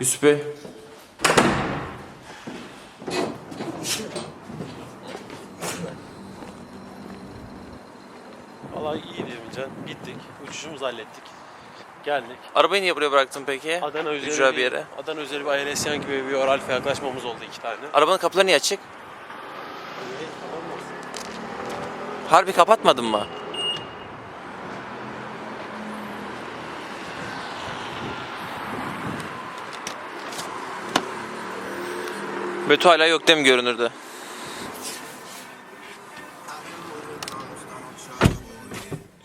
Yusuf Bey. Valla iyi Emircan. Gittik. Uçuşumuzu hallettik. Geldik. Arabayı niye buraya bıraktın peki? Adana üzeri Ücra bir yere. Adana üzeri bir Aeresyan gibi bir Oralf'a yaklaşmamız oldu iki tane. Arabanın kapıları niye açık? Harbi kapatmadın mı? Beto hala yok değil mi görünürde?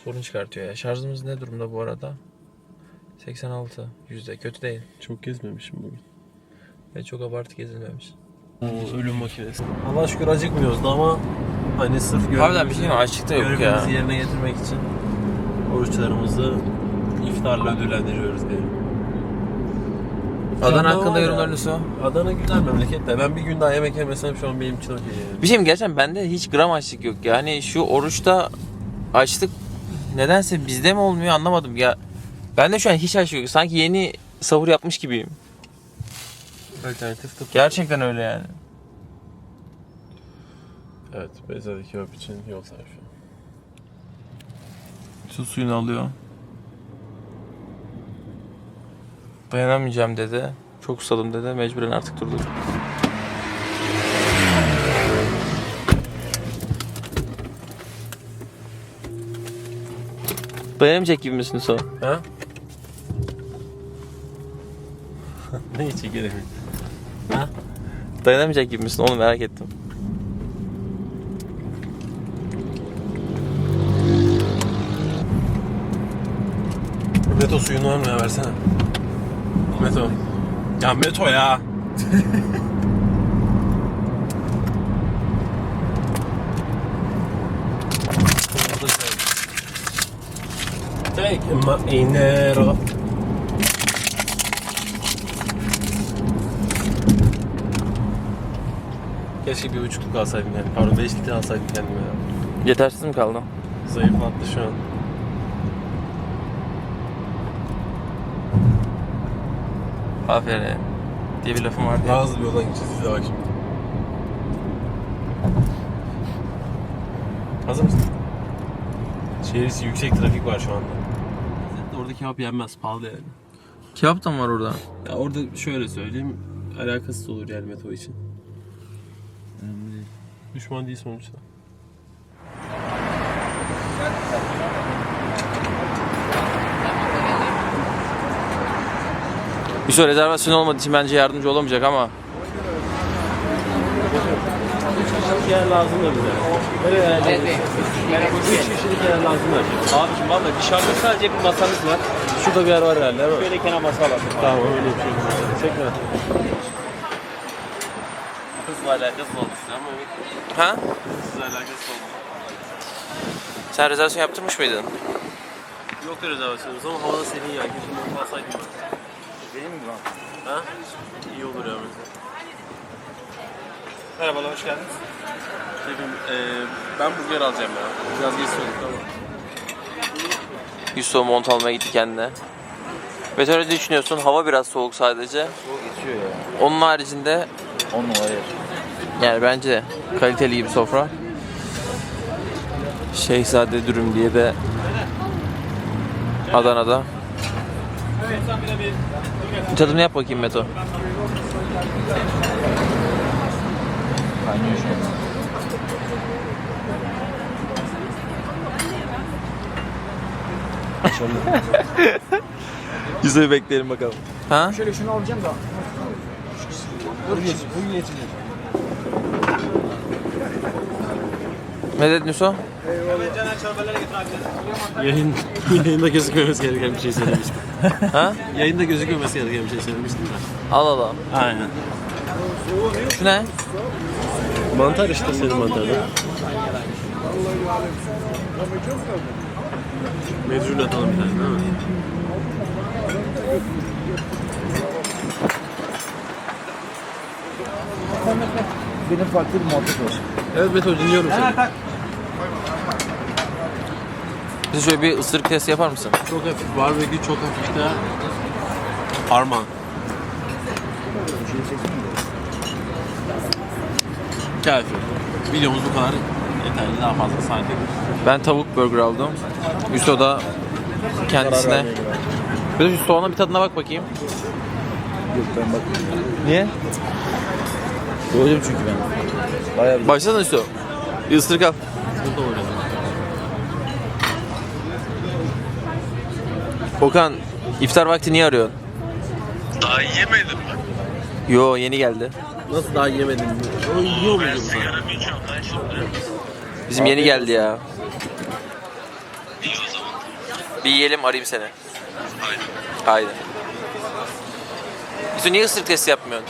Sorun çıkartıyor ya. Şarjımız ne durumda bu arada? 86 yüzde kötü değil. Çok gezmemişim bugün. Ve çok abartı gezilmemiş. O ölüm makinesi. Allah şükür acıkmıyoruz da ama hani sırf Harbiden bir şey mi? Açlık da yok ya. görevimizi yerine getirmek için oruçlarımızı iftarla ödüllendiriyoruz diyelim. Adana hakkında yorumlarınız o. Adana güzel memleket de ben bir gün daha yemek yemesem şu an benim için okey yani. Bir şey mi gerçekten bende hiç gram açlık yok. Yani şu oruçta açlık nedense bizde mi olmuyor anlamadım ya. Bende şu an hiç açlık yok. Sanki yeni sahur yapmış gibiyim. Alternatif tıp. Gerçekten öyle yani. Evet, Beyza'daki kebap için yol tarifi. Su suyunu alıyor. Dayanamayacağım dedi. Çok susadım dedi. Mecburen artık durduk. Dayanamayacak gibi misin Su? Ha? ne için gerek? Ha? Dayanamayacak gibi misin? Onu merak ettim. Meto suyunu var mı ya versene. Meto. Ya Meto ya. Take my dinero. Keşke bir buçukluk alsaydım yani. Pardon beş litre alsaydım kendime ya. Yetersiz mi kaldın? Zayıflattı şu an. Aferin. Diye bir lafım vardı. Daha hızlı bir yoldan gideceğiz bize bak şimdi. Hazır mısın? Şehir içi yüksek trafik var şu anda. Orada kebap yenmez, pahalı yani. Kebap da mı var orada? Ya orada şöyle söyleyeyim, alakasız olur yani Meto için. Düşman değil sonuçta. Yusuf rezervasyon olmadığı için bence yardımcı olamayacak ama. kişilik yer lazım da bize. Böyle yani. Üç kişilik yer lazım da. Abiciğim valla dışarıda sadece bir masamız var. Şurada bir yer var herhalde. Böyle kenar masa alalım. Tamam öyle yapıyorum. Teşekkürler. Hızla alakası olmuştu ama Ha? hızla alakası olmuş. Sen rezervasyon yaptırmış mıydın? Yok rezervasyonumuz ama havada serin ya. Keşke ben. Lan? Ha? İyi olur ya mesela. Merhabalar, hoş geldiniz. Şefim, eee ben burger alacağım ya. Biraz geç söyledik ama. Yusuf mont almaya gitti kendine. Ne düşünüyorsun? Hava biraz soğuk sadece. Soğuk geçiyor ya. Onun haricinde 10 numara yer. yani bence de kaliteli bir sofra. Şehzade dürüm diye de Adana'da. Tadını yap bakayım Beto. Kaynıyor şu an. Yusuf'u bekleyelim bakalım. Ha? Şöyle şunu alacağım da. Dur dedin Yusuf? Yayın, yayında gözükmemesi gereken bir şey söylemiştim. Ha? yayında gözükmemesi gereken bir şey söylemiştim ben. Al al. Aynen. Şu ne? Mantar işte senin mantarın. Mecbur atalım bir tane değil mi? Benim farklı bir muhabbet var. Evet Beto dinliyorum seni. Bize şöyle bir ısırık testi yapar mısın? Çok hafif barbekü, çok hafif de harman. Kafi. Videomuz bu kadar yeterli. Daha fazla sanki. Ben tavuk burger aldım. Yusuf da kendisine. Bir de şu soğanın bir tadına bak bakayım. Yok ben bak. Niye? Doydum çünkü ben. Bayağı bir Başlasana Yusuf. Bir ısırık al. Okan, iftar vakti niye arıyorsun? Daha yemedim ben. Yo yeni geldi. Nasıl daha yemedim? O yiyor muydun sen? Sigara içiyorum lan şimdi. Bizim yeni geldi ya. İyi o zaman. Bir yiyelim arayayım seni. Haydi. Haydi. Yusuf niye ısırık testi yapmıyorsun?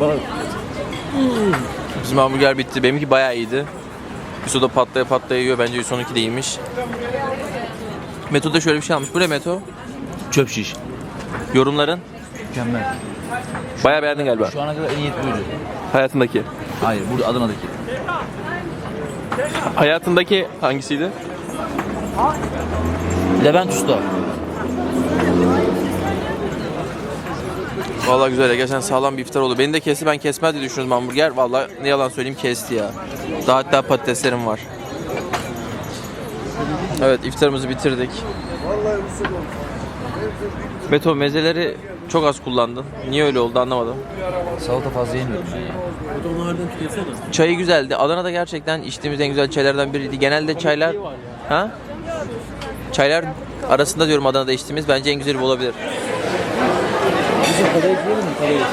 Bak. Bizim hamburger bitti. Benimki bayağı iyiydi. Yusuf da patlaya patlaya yiyor. Bence Yusuf'unki de iyiymiş. Meto da şöyle bir şey almış. Bu ne Meto? Çöp şiş. Yorumların? Mükemmel. Bayağı beğendin galiba. Şu ana kadar en iyi et buydu. Hayatındaki. Hayır burada Adana'daki. Hayatındaki hangisiydi? Levent Usta. Vallahi güzel ya. Gerçekten sağlam bir iftar oldu. Beni de kesti. Ben kesmez diye düşündüm hamburger. Vallahi ne yalan söyleyeyim kesti ya. Daha hatta patateslerim var. Evet iftarımızı bitirdik. Beto mezeleri çok az kullandın. Niye öyle oldu anlamadım. Salata fazla yemiyorum. Çayı güzeldi. Adana'da gerçekten içtiğimiz en güzel çaylardan biriydi. Genelde çaylar... Ha? Çaylar arasında diyorum Adana'da içtiğimiz bence en güzeli olabilir. Bizim kadayıf yiyelim mi? Kadayıf.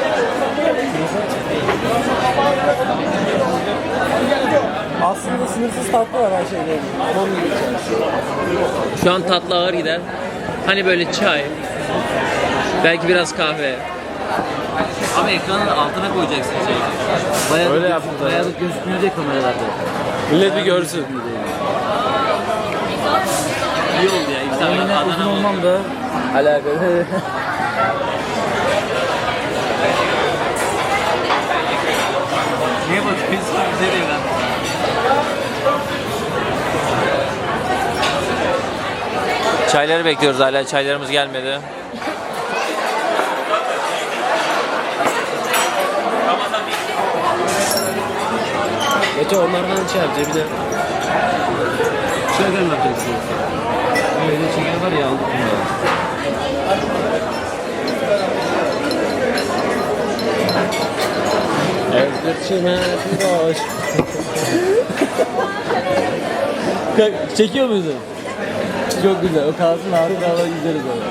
Aslında sınırsız tatlı var her şeyde. Şu an tatlı ağır gider. Hani böyle çay. Belki biraz kahve. Ama ekranın altına koyacaksın şey. Bayağı Öyle da-. Bayağı da gözükmüyor diye kameralarda. Millet bir görsün. İyi oldu ya. Uzun Adana olmam da alakalı. Niye bakıyorsun? Bize de evlen. Çayları bekliyoruz hala. Çaylarımız gelmedi. Geçen onlardan şey yap cebine. Şöyle mi yapacaksın? Öyle şeker var ya aldık bunu. Erdirçime hoş. Çekiyor muydun? Çok güzel. O kalsın abi daha da güzeliz öyle.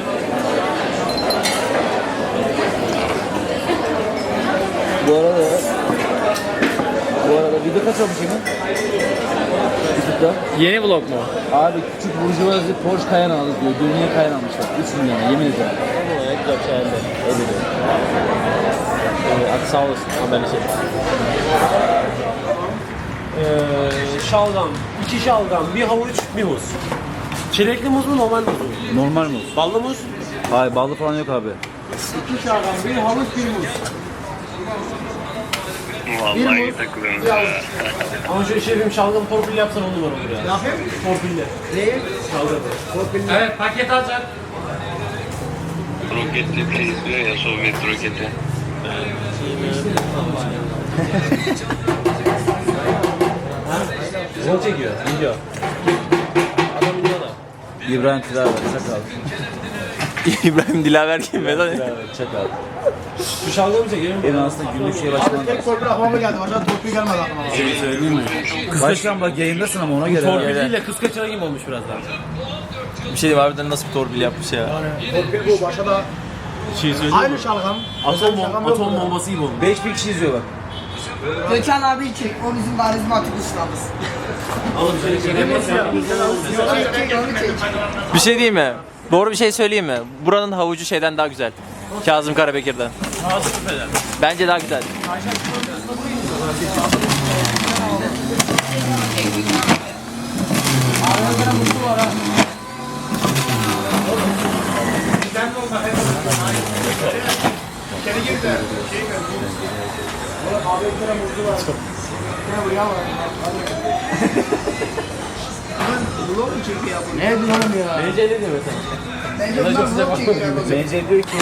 Bu arada bu arada video kaç olmuş Emin? YouTube'da. Yeni vlog mu? Abi küçük burjuvazi Porsche Cayenne aldık diyor. Dünya Cayenne almışlar. 3 milyon yemin ederim. Çayında. Öyle diyor. Ee, hadi sağ olasın. Haberleşelim. Ee, şalgam, iki şalgam, bir havuç, bir muz. Çilekli muz mu, normal muz mu? Normal muz. Ballı muz? Hayır ballı falan yok abi. İki şalgam, bir havuç, bir muz. Vallahi takılıyorum. ya. Ama şu şefim şalgam torpil yapsan on numara olur ya. Ne yapayım? Torpille. Neyi? Şalgam. Evet paket alacak. Roketli de izliyor ya Sovyet roketi. Ne çekiyor? Video. Adam video da. İbrahim Tilaver. Çakal. İbrahim Dilaver kim mesela? Tilaver. Çakal. Şu şalgamı çekelim. Benim aslında günlük şey başlaman lazım. Torpil aklıma geldi. Başka torpil gelmedi aklıma. Şey söyleyeyim mi? Başkan bak yayındasın ama ona göre. Torpil ha. değil de kız kaçıran gibi olmuş biraz daha. Bir şey diyeyim harbiden nasıl bir torpil yapmış ya. Torpil bu. Başka da Şey aynı şalgam. Atom, bom atom bombası gibi olmuş. 5000 kişi izliyor bak. Gökhan abi çek. O bizim karizmatik ustamız. Oğlum şöyle. Bir şey diyeyim mi? Doğru bir şey söyleyeyim mi? Buranın havucu şeyden daha güzel. Kazım Karabekir'den. Bence daha güzel. Ne diyorum ya? Derece ne diyor mesela? Bence bunlar vlog çekiyor. Bence diyor ki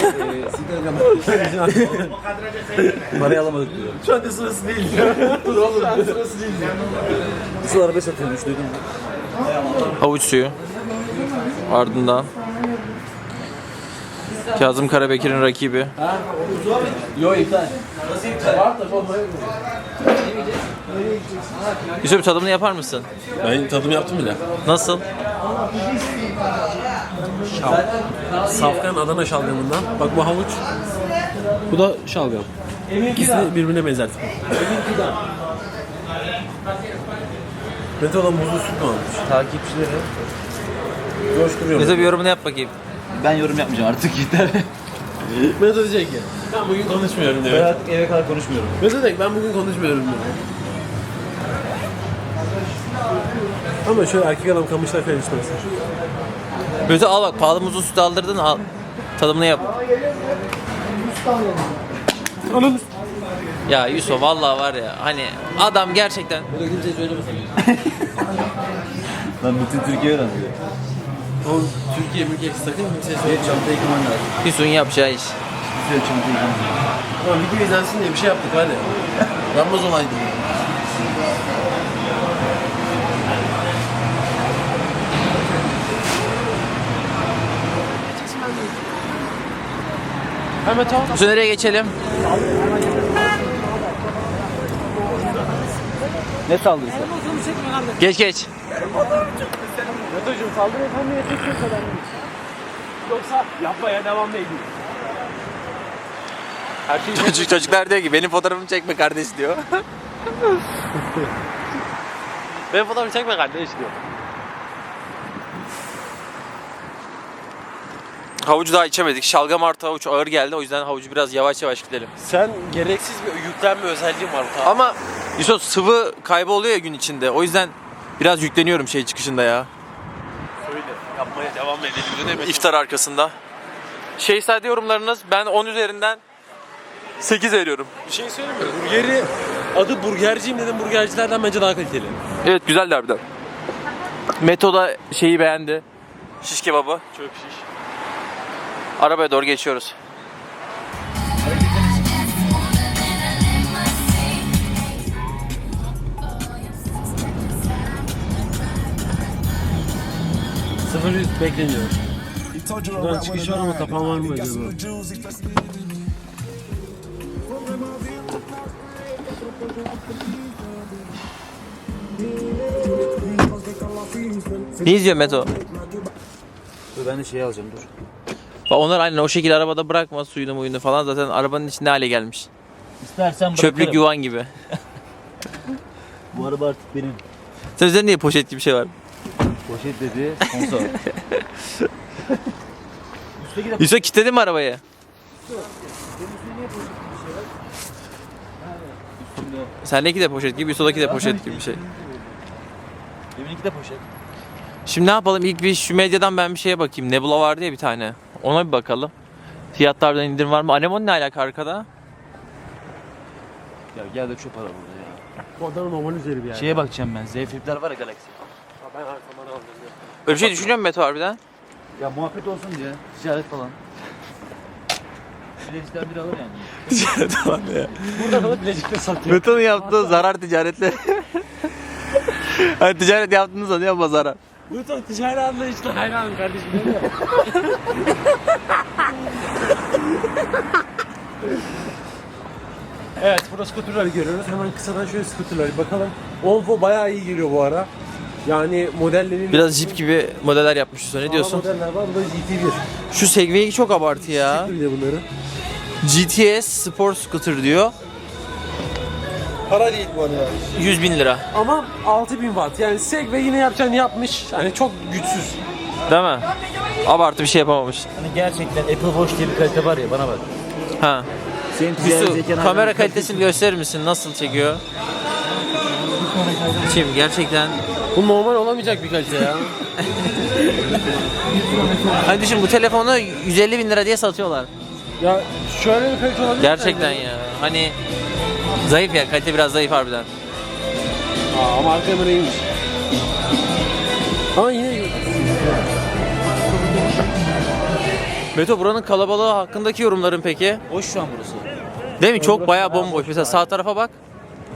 e, parayı alamadık diyor. Şu anda sırası değil. Dur oğlum. Şu an sırası değil. Su araba satıyormuş duydun mu? Havuç suyu. Ardından Kazım Karabekir'in rakibi. Yo iptal. Nasıl iptal? Var da Yusuf tadımını yapar mısın? Ben tadım yaptım bile. Nasıl? Safkan Adana şalgamından. Bak bu havuç. Bu da şalgam. İkisini birbirine benzer. Metoda muzlu süt mü almış? Takipçileri. Bize bir yorumunu yap bakayım. Ben yorum yapmayacağım artık yeter. Metoda diyecek ki ben bugün konuşmuyorum Ben artık eve kadar konuşmuyorum. Metoda diyecek ben bugün konuşmuyorum diyor. Ama şöyle erkek adam kamışlar falan içmezsin. Böyle al bak pahalı muzlu sütü aldırdın al. Tadımını yap. Ananı Ya Yusuf vallahi var ya hani adam gerçekten Burada kimseye söylemesin. Lan bütün Türkiye öğrendi. O Türkiye ülkesi sakın kimseye Bir söyleme. çantayı yıkaman lazım. Yusuf'un yapacağı iş. Bir çantayı yıkaman lazım. Ama video izlensin diye bir şey yaptık hadi. Yapmaz olaydı. Hemen tamam. Nereye geçelim? Ne saldırısı? Geç geç. Yatocuğum saldır efendiye tek kadar Yoksa yapmaya devam edin. Her şey Çocuk çocuklar diyor ki benim fotoğrafımı çekme kardeş diyor. benim fotoğrafımı çekme kardeş diyor. Havucu daha içemedik. Şalgam artı havuç ağır geldi. O yüzden havucu biraz yavaş yavaş gidelim. Sen gereksiz bir yüklenme özelliğin var. Ama Ama Yusuf sıvı kayboluyor ya gün içinde. O yüzden biraz yükleniyorum şey çıkışında ya. Yapmaya devam edelim. Demek? İftar arkasında. Şeysade yorumlarınız ben 10 üzerinden 8 veriyorum. Bir şey söyleyeyim mi? Burgeri adı burgerciyim dedim burgercilerden bence daha kaliteli. Evet güzel harbiden. Metoda şeyi beğendi. Şiş kebabı. Çok şiş. Arabaya doğru geçiyoruz. Yüz bekleniyor. Buradan çıkış var ama kapan var mı acaba? Ne izliyor Meto? Dur ben de şey alacağım dur. Bak onlar aynen o şekilde arabada bırakma suyunu muyunu falan zaten arabanın içinde hale gelmiş. İstersen Çöplük bırakırım. yuvan gibi. Bu araba artık benim. Sen üzerinde niye poşet gibi bir şey var? Poşet dedi sponsor. Üstteki de Yusuf kilitledin mi arabayı? Sendeki de poşet gibi, Yusuf'daki de poşet gibi bir şey. Deminki de poşet. Şimdi ne yapalım? İlk bir şu medyadan ben bir şeye bakayım. Nebula vardı ya bir tane. Ona bir bakalım. Fiyatlardan indirim var mı? Anemon ne alaka arkada? Ya gel de çöp ara burada ya. Bu adam normal üzeri bir yer. Şeye bakacağım ben. Z Flip'ler var ya Galaxy. Ben aldım. Öyle bir şey düşünüyor musun Meto harbiden? Ya muhabbet olsun diye. Ticaret falan. Bir de ister biri alır yani. tamam ya. Burada kalıp Bilecik'te satıyor. Meto'nun yaptığı zarar ticaretle. hani ticaret yaptığınız zaman yapma zarar. Bu da ticari anlayışla hayranım kardeşim. evet burada skuterları görüyoruz. Hemen kısadan şöyle skuterları bakalım. Volvo bayağı iyi geliyor bu ara. Yani modellerin Biraz Jeep gibi modeller yapmış Yusuf. Ne diyorsun? modeller var. Bu da GT1. Şu Segway çok abartı ya. Bir de bunları. GTS Sport Scooter diyor. Para değil bu arada. 100 bin lira. Ama 6000 watt. Yani Segway yine yapacağını yapmış. Yani çok güçsüz. Değil mi? Abartı bir şey yapamamış. Hani gerçekten Apple Watch diye bir kalite var ya bana bak. Ha. Senin Yusuf kamera kalitesini gösterir misin? Nasıl çekiyor? Şimdi gerçekten Bu normal olamayacak bir kalite ya. Hani düşün bu telefonu 150 bin lira diye satıyorlar. ya şöyle bir kalite olabilir mi Gerçekten sence? ya. Hani zayıf ya kalite biraz zayıf harbiden. Aa, ama arka kamera iyiymiş. Ama yine Meto buranın kalabalığı hakkındaki yorumların peki? Boş şu an burası. Değil mi? Çok bayağı bomboş. Mesela sağ tarafa bak.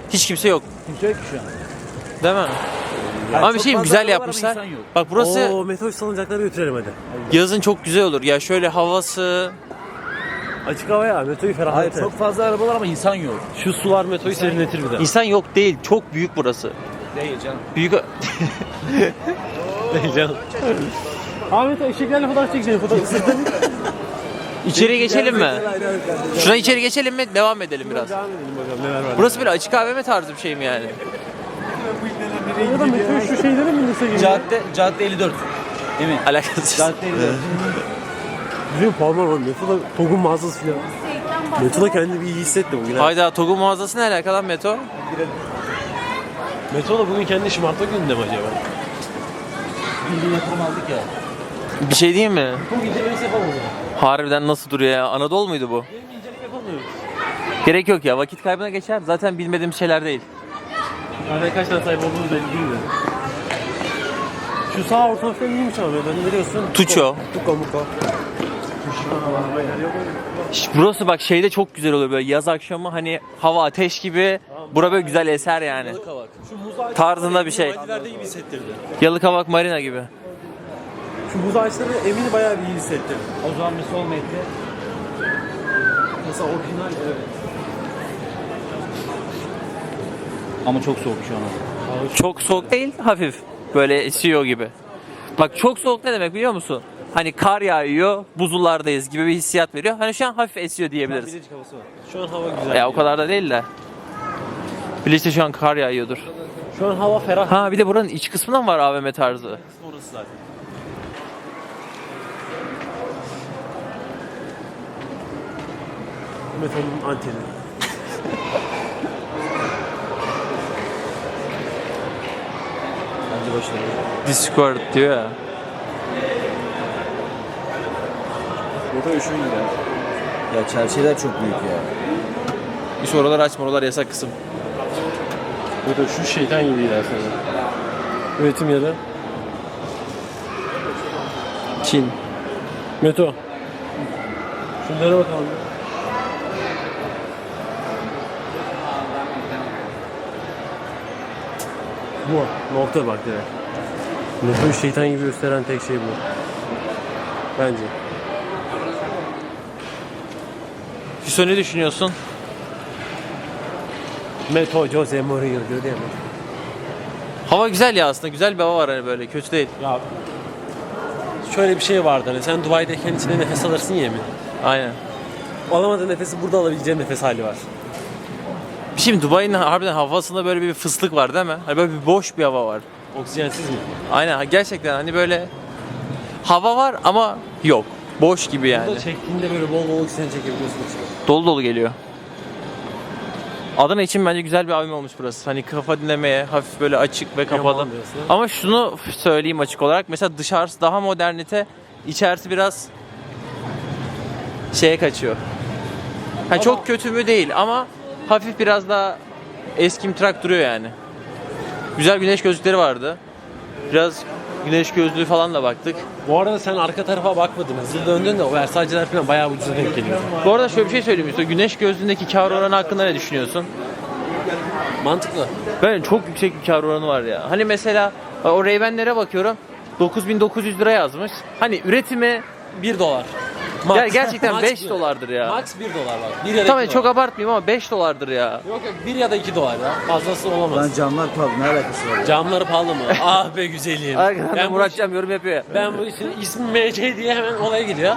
Hiç kimse yok. Kimse yok ki şu an. Değil mi? Ama bir şey güzel yapmışlar. Bak burası Oo meteor salıncakları götürelim hadi. yazın çok güzel olur. Ya şöyle havası. Açık hava ya meteoyu Hayır çok fazla araba var ama insan yok. Şu sular meteoyu serinletir bir de. İnsan yok değil. Çok büyük burası. Değil canım. Büyük Değil canım. Ahmet eşeklerle fotoğraf çekeceğim fotoğraf. İçeri geçelim mi? Şuna içeri geçelim mi? Devam edelim biraz. Devam edelim bakalım neler var. Burası böyle açık AVM tarzı bir şey mi yani? Ya da meteor şu şeylere mi indirse gibi? Cadde, cadde 54. Emin. Alakasız. Cadde 54. Bizim puanlar var. Meteor'da Togun mağazası filan. Meteor'da kendini bir iyi hissetti bugün. ha. Hayda Togo mağazası ne alaka lan Meto? Meteor'da bugün kendini şımartma gününde mi acaba? Bildiğin yatırım aldık ya. Bir şey diyeyim mi? Bu incelemesi yapalım o zaman. Harbiden nasıl duruyor ya? Anadolu muydu bu? Benim inceleme yapamıyoruz. Gerek yok ya. Vakit kaybına geçer. Zaten bilmediğim şeyler değil. Yani kaç tane sahip olduğumuz belli değil de. Şu sağ orta falan iyiymiş ama ben ne diyorsun? Tuço. Tuko muko. Şş, Burası bak şeyde çok güzel oluyor böyle yaz akşamı hani hava ateş gibi. Bura böyle güzel eser yani. Şu muz ağaçları Tarzında bir şey. Vadilerde gibi hissettirdi. Yalıkavak Marina gibi. Şu muz ağaçları Emin'i bayağı bir iyi hissettirdi. O zaman bir sol metre. Mesela orijinal evet. Ama çok soğuk şu an. Çok soğuk değil hafif. Böyle esiyor gibi. Bak çok soğuk ne demek biliyor musun? Hani kar yağıyor, buzullardayız gibi bir hissiyat veriyor. Hani şu an hafif esiyor diyebiliriz. Bilecik havası var. Şu an hava güzel. Ya o kadar da değil de. Bileşte şu an kar yağıyordur. Şu an hava ferah. Ha bir de buranın iç kısmından var AVM tarzı. Orası zaten. Metonun anteni. Bence ver. Discord diyor ya. Burada üşüyün ya. Ya çerçeveler çok büyük ya. Biz oraları açma oralar yasak kısım. Burada şu şeytan gibi iler sana. Üretim yeri. Çin. Meto. Şunlara bakalım. Bu. Nokta bak direkt. Meto'yu şeytan gibi gösteren tek şey bu. Bence. Füso ne düşünüyorsun? Meto Jose Mourinho diyor değil mi? Hava güzel ya aslında. Güzel bir hava var hani böyle. Kötü değil. Ya şöyle bir şey vardı hani sen Dubai'deyken içinde nefes alırsın ya Emin. Aynen. Alamadığın nefesi burada alabileceğin nefes hali var. Şimdi Dubai'nin harbiden havasında böyle bir fıstık var değil mi? Hani böyle bir boş bir hava var. Oksijensiz mi? Aynen gerçekten hani böyle hava var ama yok. Boş gibi yani. Burada çektiğinde böyle bol bol oksijen çekebiliyorsun. Dolu dolu geliyor. Adana için bence güzel bir AVM olmuş burası. Hani kafa dinlemeye hafif böyle açık ve kapalı. Ama şunu söyleyeyim açık olarak. Mesela dışarısı daha modernite, içerisi biraz şeye kaçıyor. Ha çok kötü mü değil ama hafif biraz daha eskimtrak duruyor yani. Güzel güneş gözlükleri vardı. Biraz güneş gözlüğü falan da baktık. Bu arada sen arka tarafa bakmadın. Hızlı döndün de o Versace'ler falan bayağı ucuza denk geliyor. Bu arada şöyle bir şey söyleyeyim. Üstad. Güneş gözlüğündeki kar oranı hakkında ne düşünüyorsun? Mantıklı. Böyle çok yüksek bir kar oranı var ya. Hani mesela o Ray-Ban'lere bakıyorum. 9900 lira yazmış. Hani üretimi 1 dolar. Ger- gerçekten Max 5 bir. dolardır ya. Max 1 dolar bak. 1 ya da Tamam 2 çok dolar. abartmayayım ama 5 dolardır ya. Yok yok 1 ya da 2 dolar ya. Fazlası olamaz. Lan camlar pahalı ne alakası var ya? Camları pahalı mı? ah be güzelim. Arkadan da ben, bu, Muratcan yorum yapıyor ya. ben bu işin ismi MC diye hemen olaya gidiyor.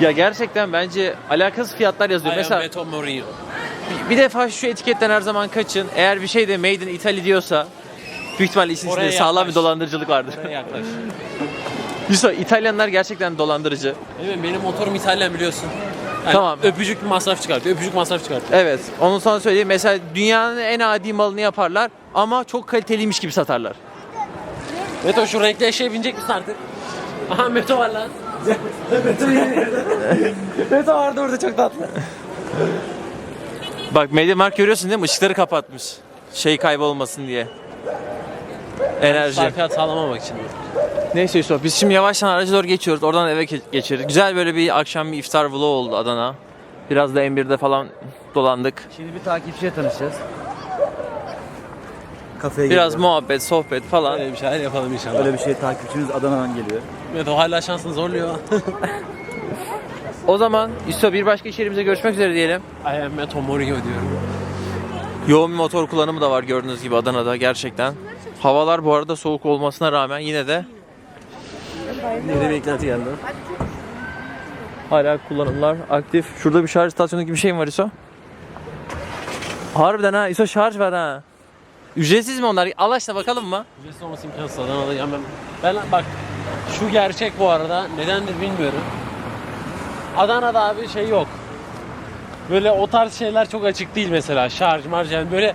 Ya gerçekten bence alakasız fiyatlar yazıyor. Mesela Mesela Meto Mourinho. bir defa şu etiketten her zaman kaçın. Eğer bir şey de Made in Italy diyorsa büyük ihtimalle işin Oraya içinde sağlam bir dolandırıcılık vardır. Şuraya yaklaş. Yusuf İtalyanlar gerçekten dolandırıcı. Evet benim motorum İtalyan biliyorsun. Yani Tamam. Öpücük masraf çıkartıyor. Öpücük masraf çıkartıyor. Evet. Onu sana söyleyeyim. Mesela dünyanın en adi malını yaparlar ama çok kaliteliymiş gibi satarlar. Meto şu renkli eşeğe binecek misin artık? Aha Meto var lan. Meto Meto vardı orada çok tatlı. Bak Mediamarkt görüyorsun değil mi? Işıkları kapatmış. Şey kaybolmasın diye. Enerji. Sarfiyat sağlamamak için. Neyse Yusuf biz şimdi yavaştan araca doğru geçiyoruz. Oradan eve ge- geçeriz. Güzel böyle bir akşam bir iftar vlogu oldu Adana. Biraz da M1'de falan dolandık. Şimdi bir takipçiye tanışacağız. Kafeye Biraz geliyor. muhabbet, sohbet falan. Öyle bir şeyler yapalım inşallah. Öyle bir şey takipçimiz Adana'dan geliyor. Evet o hala şansını zorluyor. O zaman Yusuf bir başka iş yerimizde görüşmek üzere diyelim. I am Meto Mourinho diyorum. Yoğun bir motor kullanımı da var gördüğünüz gibi Adana'da gerçekten. Havalar bu arada soğuk olmasına rağmen yine de Yeni bir eklenti geldi. hala kullanımlar aktif. Şurada bir şarj istasyonu gibi bir şey mi var İso? Harbiden ha İso şarj var ha. Ücretsiz mi onlar? Aşkına bakalım mı? Ücretsiz olması imkansız Adana'da. Yani ben, ben bak şu gerçek bu arada nedendir bilmiyorum. Adana'da abi şey yok. Böyle o tarz şeyler çok açık değil mesela şarj marj yani böyle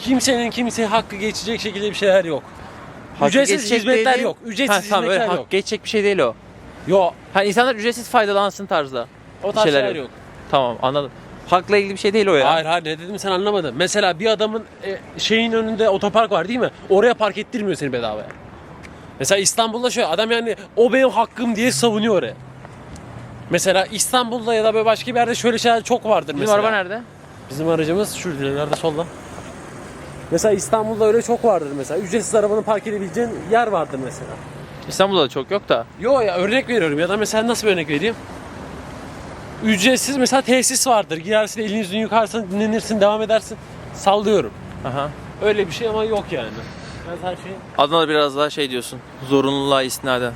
kimsenin kimseye hakkı geçecek şekilde bir şeyler yok. Hakkı Ücretsiz geçecek hizmetler değil. yok. Ücretsiz Ha, tamam, öyle hizmetler hak yok. geçecek bir şey değil o. Yok. Hani insanlar ücretsiz faydalansın tarzda. O tarz Şeyler şeyler yok. Tamam anladım. Hakla ilgili bir şey değil o ya. Hayır hayır ne dedim sen anlamadın. Mesela bir adamın e, şeyin önünde otopark var değil mi? Oraya park ettirmiyor seni bedavaya. Mesela İstanbul'da şöyle adam yani o benim hakkım diye savunuyor oraya. Mesela İstanbul'da ya da böyle başka bir yerde şöyle şeyler çok vardır Bizim mesela. araba nerede? Bizim aracımız şurada ileride solda. Mesela İstanbul'da öyle çok vardır mesela. Ücretsiz arabanı park edebileceğin yer vardır mesela. İstanbul'da da çok yok da. Yo ya örnek veriyorum ya da mesela nasıl bir örnek vereyim? Ücretsiz mesela tesis vardır. Girersin elini yüzünü yıkarsın dinlenirsin devam edersin. Sallıyorum. Aha. Öyle bir şey ama yok yani. Ben her şey Adana'da biraz daha şey diyorsun. Zorunluluğa istinaden.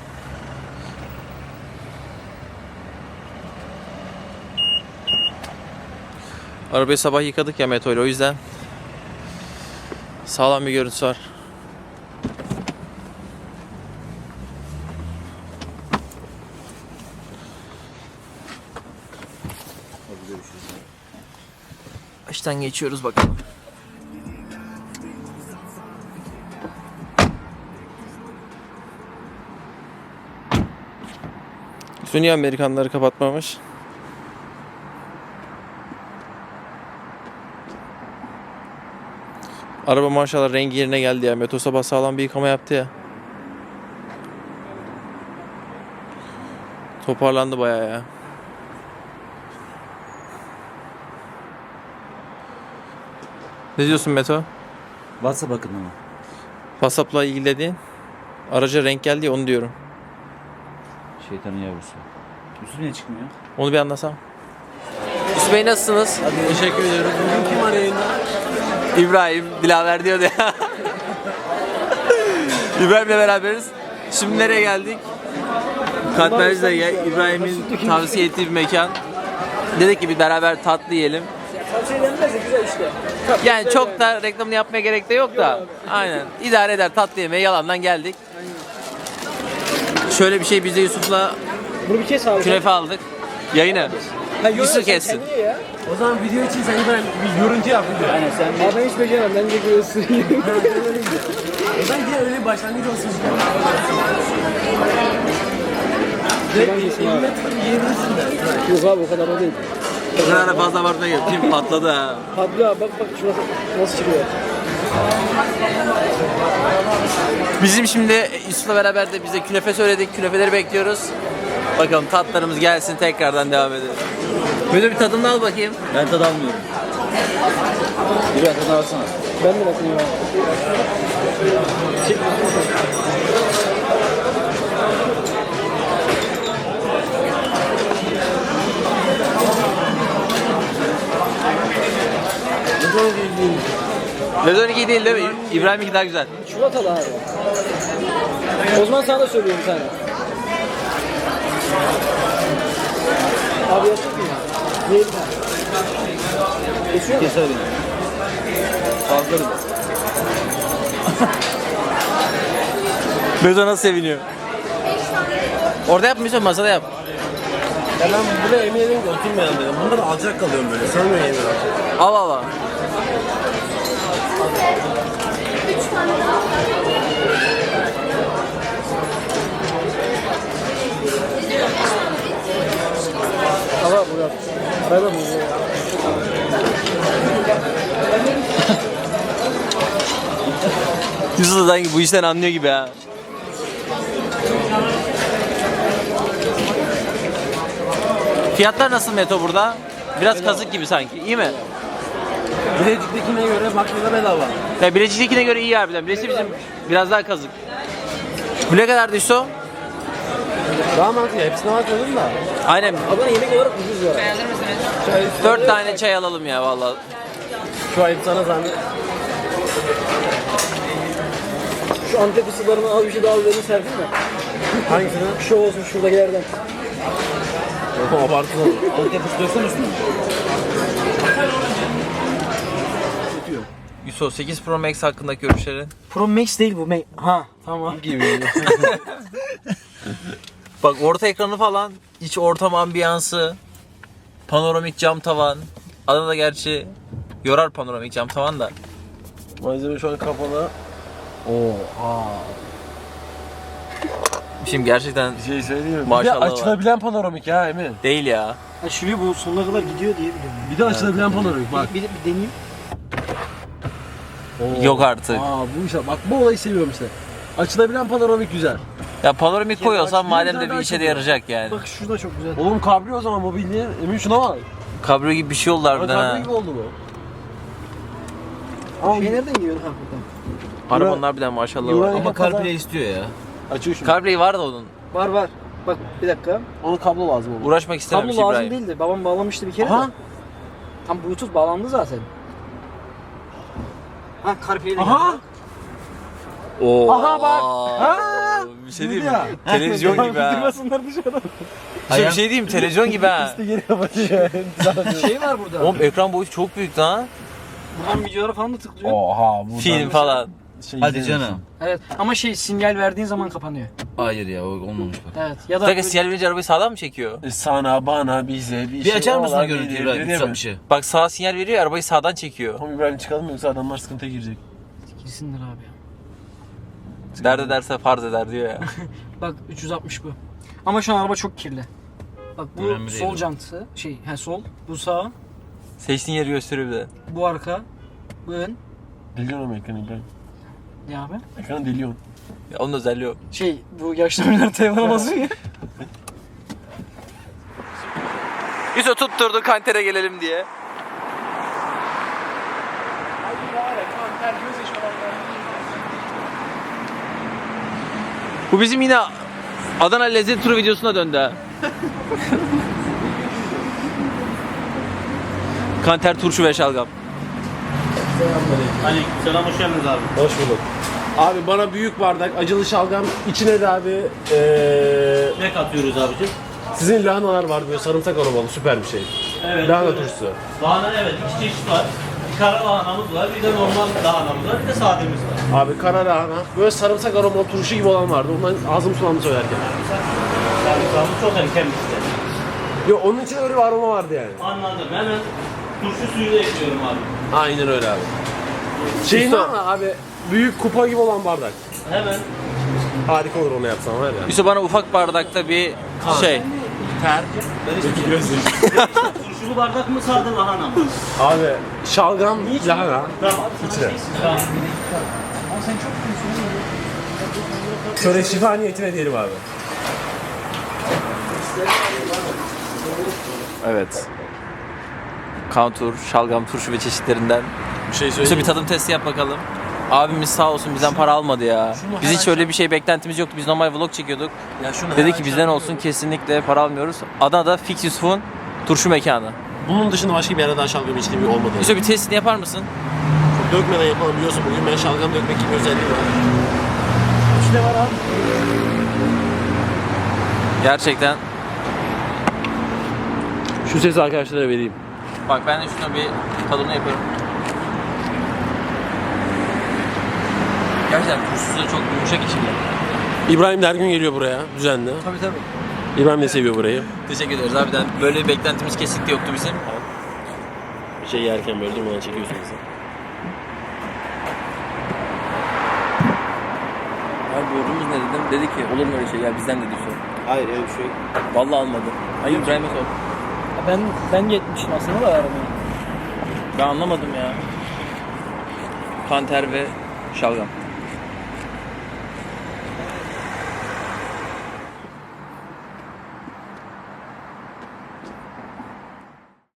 Arabayı sabah yıkadık ya Meto ile o yüzden sağlam bir görüntüsü var. Baştan geçiyoruz bakalım. Niye Amerikanları kapatmamış? Araba maşallah rengi yerine geldi ya. Meto sabah sağlam bir yıkama yaptı ya. Toparlandı bayağı ya. Ne diyorsun Meto? WhatsApp hakkında mı? WhatsApp'la ilgili dediğin? Araca renk geldi ya onu diyorum. Şeytanın yavrusu. Üstü niye çıkmıyor? Onu bir anlasam. Yusuf Bey nasılsınız? teşekkür ediyorum. Bugün kim var yayında? İbrahim, Dilaver diyordu ya. İbrahim'le beraberiz. Şimdi nereye geldik? Katmer'de gel. İbrahim'in tavsiye ettiği bir mekan. Dedik ki bir beraber tatlı yiyelim. Yani çok da reklamını yapmaya gerek de yok da. Aynen. İdare eder tatlı yemeye yalandan geldik. Şöyle bir şey biz de Yusuf'la Bunu bir kes abi. künefe aldık. Yayını. Yusuf kessin. O zaman video için sen İbrahim bir görüntü yap video. Aynen sen Abi ben hiç beceremem. Ben de göğsü. O zaman yine öyle bir başlangıç olsun. Yiyebilirsin abi. Yok abi o kadar o değil. Bu kadar da fazla abartma gerek. Film patladı ha. Patlı abi bak bak şuna nasıl çıkıyor. Bizim şimdi Yusuf'la beraber de bize künefe söyledik. Künefeleri bekliyoruz. Bakalım tatlarımız gelsin tekrardan devam edelim. Böyle bir tadını al bakayım. ben tad almıyorum. Bir ben tadına baksana. Ben de bakayım ya. Lezoniki değil değil mi? İbrahim'inki daha güzel. Çikolatalı abi. O zaman sana da söylüyorum bir Abi yaptık mı? Tane? Geçiyor mu? Kes abi. Fazlarım. Bezo nasıl seviniyor? Orada yapmıyorsan masada yap. Ya ben buraya emin ederim ki oturmayalım dedim. Bunda da alacak kalıyorum böyle. Sanmıyorum yemin. Al al al. Tamam bu yap. Arada mı? Yusuf da sanki bu işten anlıyor gibi ha. Fiyatlar nasıl Meto burada? Biraz kazık gibi sanki. İyi mi? Bilecik'tekine göre baklava bedava. Ya Bilecik'tekine göre iyi harbiden. Bilecik bizim biraz daha kazık. Bu ne kadar Yusuf? Daha mantıklı. Hepsine bakmadım da. Aynen. Adana yemek olarak ucuz ya. Çay, Dört tane çay alalım ya vallahi. Şu ayıp sana zahmet. Şu Antep ısılarını al bir şey daha verin serpil mi? Hangisini? Şu olsun şuradakilerden. Yok abartılı olur. Antep döksene üstüne. Yusuf 8 Pro Max hakkındaki görüşlerin. Pro Max değil bu. Ma- ha tamam. Bak orta ekranı falan, iç ortam ambiyansı, panoramik cam tavan. Adana'da gerçi yorar panoramik cam tavan da. Malzeme şu an kapalı. Şimdi gerçekten Bir şey söyleyeyim mi? Maşallah bir var. de açılabilen panoramik ya Emin. değil ya. Aşırı bu sonuna kadar gidiyor diye biliyorum. Bir de açılabilen panoramik bak. Bir, bir, bir deneyeyim. Yok artık. Aa bu işte bak bu olayı seviyorum işte. Açılabilen panoramik güzel. Ya panoramik koyuyorsan madem de bir işe de yarayacak yani. Bak şurada çok güzel. Oğlum kabrio o zaman mobilya. Emin şuna bak. Kabrio gibi bir şey oldu Bak harbiden kabrio ha. gibi oldu bu. Ama Şey nereden geliyor hakikaten? Arabanın harbiden maşallah var. Ama Ama CarPlay istiyor ya. açıyor şunu. CarPlay var da onun. Var var. Bak bir dakika. Onun kablo lazım oğlum. Uğraşmak istemem Kablo şey lazım İbrahim. değildi. Babam bağlamıştı bir kere Aha. de. Tam Bluetooth bağlandı zaten. Ha CarPlay'e de Aha. geldi. Oo. Aha bak. Ha. Bir şey diyeyim Ya. mi? Televizyon gibi ha. Bitirmesinler dışarıdan. Bir şey diyeyim? Televizyon gibi ha. Geri kapatıyor. şey var burada. Oğlum ekran boyutu çok büyük lan. Buradan videolara falan da tıklıyor. Oha bu Film falan. Şey Hadi canım. Evet ama şey sinyal verdiğin zaman kapanıyor. Hayır ya o olmamış bak. Evet ya da Bir dakika sinyal verince arabayı sağdan mı çekiyor? E, Sana bana bize bir, Bir şey açar mısın o olabilir görüntüyü İbrahim? mi? 360'ı. Bak sağ sinyal veriyor arabayı sağdan çekiyor. Tamam İbrahim çıkalım yoksa adamlar sıkıntıya girecek. girsinler abi. Dert ederse farz eder diyor ya. Bak 360 bu. Ama şu an araba çok kirli. Bak bu Önemli değil sol o. jantı, şey, he sol, bu sağ, Seçtiğin yeri gösteriyor bir de. bu arka, bu ön. Deliyorsun ama ekranı İbrahim. Ne abi? Ekranı deliyorsun. Ya onun özelliği o. Şey, bu yaşlı oyunlar telefona basıyor ya. Yusuf tutturdu kantere gelelim diye. Bu bizim yine Adana lezzet turu videosuna döndü ha. Kanter turşu ve şalgam. Selam hoş geldiniz abi. Hoş bulduk. Abi bana büyük bardak acılı şalgam içine de abi eee Ne katıyoruz abicim? sizin lahanalar var böyle sarımsak aromalı süper bir şey. Evet. Lahana turşusu. Lahana evet iki çeşit var. Kara lahanamız var, bir de normal lahanamız var, bir de sademiz var. Abi kara lahana böyle sarımsak aromalı turşu gibi olan vardı. Ondan ağzım sulandı söylerken. Yani ikramı çok erken bitti. Yok onun için öyle bir aroma vardı yani. Anladım. Hemen turşu suyu da ekliyorum abi. Aynen öyle abi. Şeyin var mı abi? Büyük kupa gibi olan bardak. Hemen Harika olur onu yapsam var ya. Yusuf bana ufak bardakta bir şey. Turşulu bardak mı sade lahana mı? Abi şalgam lahana. Tamam. İçine. Tamam. Şöyle şifa niyetine diyelim abi. Evet. Kantur, şalgam, turşu ve çeşitlerinden. Bir şey Yusuf bir tadım testi yap bakalım. Abimiz sağ olsun bizden para almadı ya. Biz hiç öyle bir şey beklentimiz yoktu. Biz normal vlog çekiyorduk. Ya şunu Dedi ki bizden olsun kesinlikle para almıyoruz. Adana'da Fix Yusuf'un turşu mekanı. Bunun dışında başka bir yerde daha şalgam içtiğim olmadı. Yusuf bir testini yapar mısın? Dökmeden yapalım biliyorsun bugün ben şalgam dökmek gibi özelliğim var. İçinde var abi. Gerçekten. Şu sesi arkadaşlara vereyim. Bak ben de şuna bir tadını yapıyorum. Gerçekten turşusu da çok yumuşak içinde. İbrahim de her gün geliyor buraya düzenli. Tabii tabii. İbrahim de seviyor burayı. Teşekkür ederiz harbiden. Böyle bir beklentimiz kesinlikle yoktu bizim. Bir şey yerken böyle durmadan çekiyorsun bizi. Abi borcumuz ne dedim? Dedi ki olur mu öyle şey ya bizden dedi Yusuf. Hayır öyle bir şey yok. Vallahi almadı. Hayır İbrahim'e sor. Ben ben yetmişim aslında da arabayı. Ben anlamadım ya. Kanter ve şalgam.